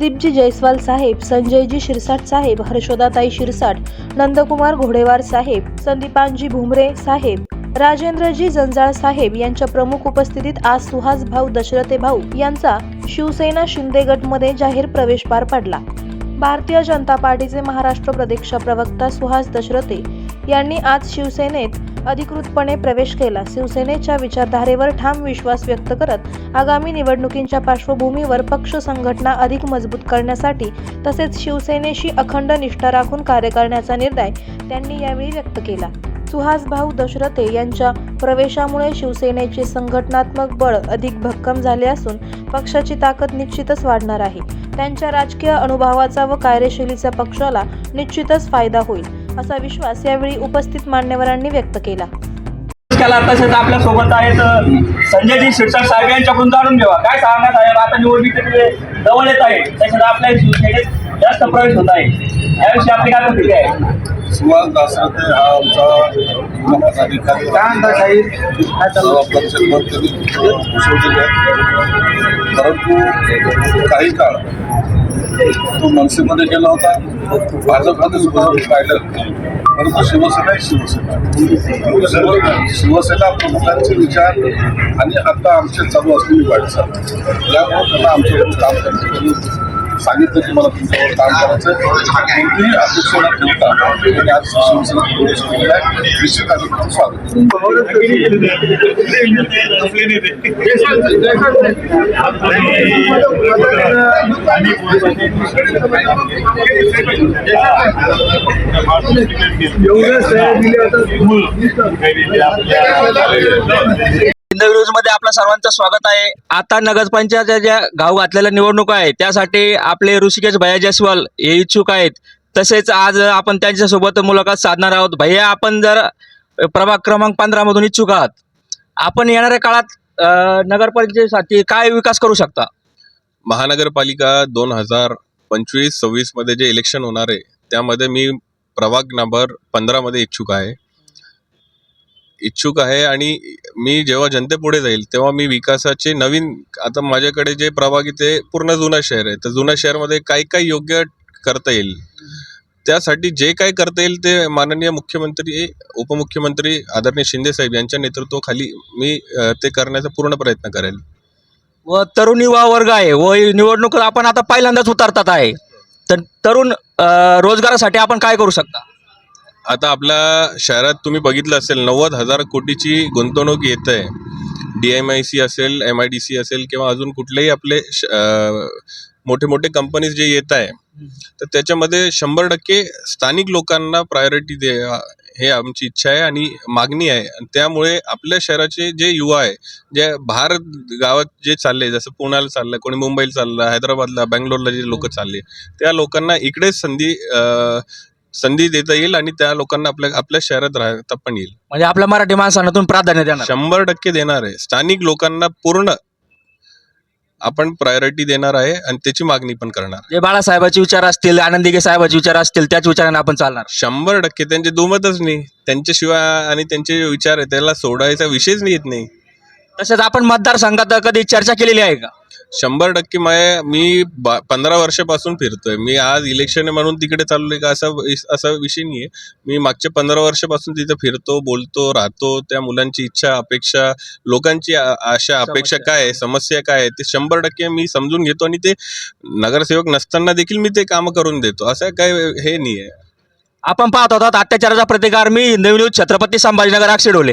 प्रदीपजी जयस्वाल साहेब संजयजी शिरसाट साहेब हर्षोदाताई शिरसाट नंदकुमार घोडेवार साहेब संदीपांजी भुमरे साहेब राजेंद्रजी जंजाळ साहेब यांच्या प्रमुख उपस्थितीत आज सुहास भाऊ दशरथे भाऊ यांचा शिवसेना शिंदे गटमध्ये जाहीर प्रवेश पार पडला. भारतीय जनता पार्टीचे महाराष्ट्र प्रदेश प्रवक्ता सुहास दशरथे यांनी आज शिवसेनेत अधिकृतपणे प्रवेश केला. शिवसेनेच्या विचारधारेवर ठाम विश्वास व्यक्त करत आगामी निवडणुकींच्या पार्श्वभूमीवर पक्ष संघटना अधिक मजबूत करण्यासाठी तसेच शिवसेनेशी अखंड निष्ठा राखून कार्य करण्याचा निर्णय त्यांनी यावेळी व्यक्त केला. सुहास भाऊ दशरथे यांच्या प्रवेशामुळे शिवसेनेचे संघटनात्मक बळ अधिक भक्कम झाले असून पक्षाची ताकद निश्चितच वाढणार आहे. त्यांच्या राजकीय अनुभवाचा व कार्यशैलीचा पक्षाला निश्चितच फायदा होईल. असा विश्वास यावेळी उपस्थित मान्यवरांनी व्यक्त केला. केला तसेच आपल्यासोबत आहेत संजयजी शिरसाट साहेब यांच्याकडून जाणून घेवा काय सांगणार साहेब आता निवडणुकीचे जवळ येत आहे तसेच आपल्या शिवसेनेत जास्त प्रवेश होत आहे. याविषयी आपली काय प्रतिक्रिया आहे? सुभाष दासरथे हा आमचा पदाधिकारी घोषवलेले आहे परंतु काही काळ तो मनसेमध्ये गेला होता भाजपमध्ये सुद्धा पाहिलं परंतु शिवसेना ही शिवसेना शिवसेना प्रमुखांचे विचार आणि आता आमचे चालू असलेली वाटचाल यामुळे त्यांना आमच्याकडून काम करण्याची सांगितलं की मला तुमच्यावर काम करायचं आहे. कोणतीही अपेक्षा न ठेवता आणि आज शिवसेना प्रवेश केलेला आहे. निश्चित आम्ही त्याचं स्वागत दिले हिंद न्यूजमध्ये आपलं सर्वांचं स्वागत आहे. आता नगरपंचायतच्या ज्या गाव घातलेल्या निवडणूक आहे त्यासाठी आपले ऋषिकेश भैया जयस्वाल हे इच्छुक आहेत. तसेच आज आपण त्यांच्यासोबत मुलाखत साधणार आहोत. भैया आपण जर प्रभाग क्रमांक पंधरा मधून इच्छुक आहात आपण येणाऱ्या काळात अं, नगरपंचायतीसाठी काय विकास करू शकता? महानगरपालिका दोन हजार पंचवीस सव्वीसमध्ये जे इलेक्शन होणार आहे त्यामध्ये मी प्रभाग नंबर पंधरामध्ये इच्छुक आहे. इच्छुक आहे आणि मी जेव्हा जनतेपुढे जाईल तेव्हा मी विकासाचे नवीन आता माझ्याकडे जे प्रभाग ते पूर्ण जुनं शहर आहे तर जुन्या शहरामध्ये काही काही योग्य करता येईल? त्यासाठी जे काही करता येईल ते माननीय मुख्यमंत्री उपमुख्यमंत्री आदरणीय शिंदे साहेब यांच्या नेतृत्वाखाली मी ते करण्याचा पूर्ण प्रयत्न करेल. व तरुण युवा वर्ग आहे व निवडणूक आपण आता पहिल्यांदाच उतरतात आहे. तर तरुण रोजगारासाठी आपण काय करू शकता? आता आपल्या शहरात तुम्ही बघितलं असेल नव्वद हजार कोटीची गुंतवणूक येत आहे डी एम आय सी असेल एम आय डी सी असेल किंवा अजून कुठलेही आपले श- मोठे मोठे कंपनीज जे येत आहे तर त्याच्यामध्ये शंभर टक्के स्थानिक लोकांना प्रायोरिटी दे हे आमची इच्छा आहे आणि मागणी आहे. आणि त्यामुळे आपल्या शहराचे जे युवा आहे जे बाहेर गावात जे चालले जसं पुण्याला चाललं कोणी मुंबईला चाललं हैदराबादला बँगलोरला जे लोक चालले त्या लोकांना इकडेच संधी संधी देता येईल आणि त्या लोकांना आपल्या आपल्या शहरात राहता पण येईल. म्हणजे आपल्या मराठी माणसांना प्राधान्य देणार. शंभर टक्के देणार आहे. स्थानिक लोकांना पूर्ण आपण प्रायोरिटी देणार आहे आणि त्याची मागणी पण करणार. जे बाळासाहेबाचे विचार असतील आनंदीगे साहेबाचे विचार असतील त्याच विचाराने आपण चालणार. शंभर टक्के. त्यांचे दुमतच नाही. त्यांच्याशिवाय आणि त्यांचे जे विचार आहे त्याला सोडायचा विषयच नाही येत नाही. तसेच आपण मतदारसंघात कधी चर्चा केलेली आहे का? शंभर टक्के मै मी बा पंधरा वर्षापासून फिरतोय. मी आज इलेक्शन आहे म्हणून तिकडे चाललोय का असा असा विषय नाही आहे मी मागच्या पंधरा वर्षापासून तिथं फिरतो बोलतो राहतो. त्या मुलांची इच्छा अपेक्षा लोकांची आशा अपेक्षा. काय आहे समस्या काय आहे ते शंभर टक्के मी समजून घेतो आणि ते नगरसेवक नसताना देखील मी ते काम करून देतो. असं काय हे नाही आहे आपण पाहत होतात अत्याचाराचा प्रतिकार मी न्यूज छत्रपती संभाजीनगर आक्षेडोले.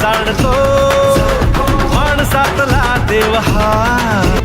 जाणतो माणसातला देव हा.